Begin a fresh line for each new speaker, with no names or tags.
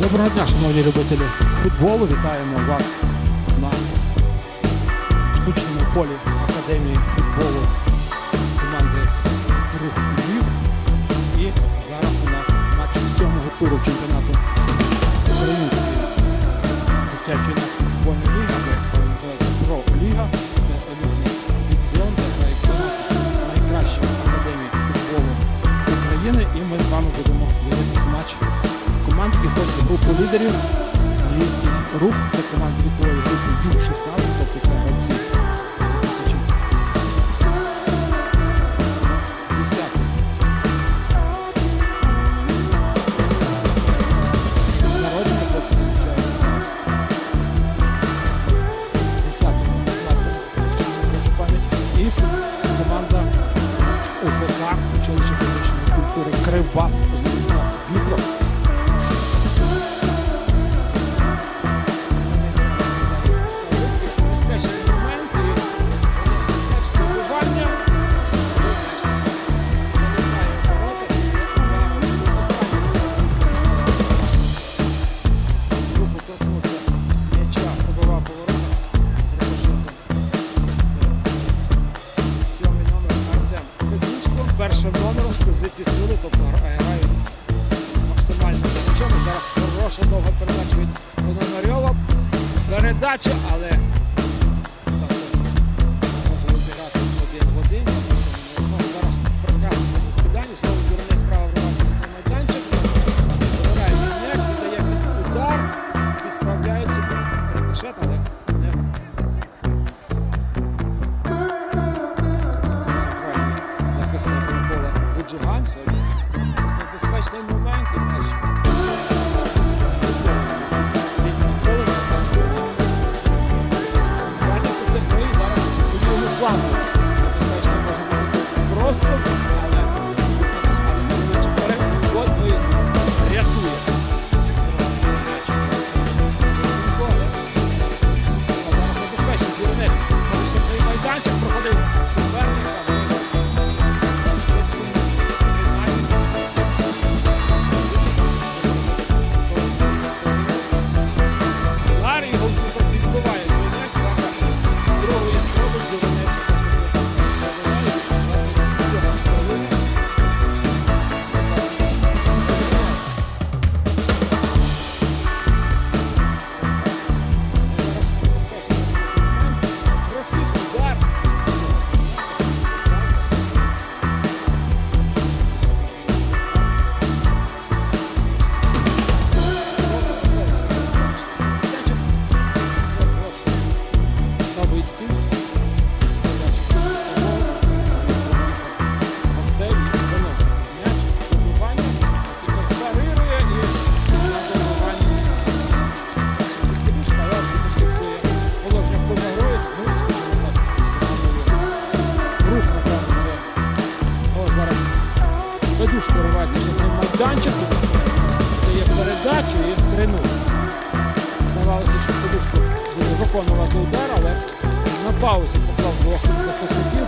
Доброго дня, шановні любителі футболу. Вітаємо вас на штучному полі Академії футболу. групу лідерів львівський рух та команді вікової групи 16. позиції сили, тобто е, грають максимально Чому. Зараз хороша довга передача від Кононарьова. Передача, але... мусорний майданчик, де є передача і тренує. Здавалося, що подушка буде виконувати удар, але на паузі поклав двох захисників.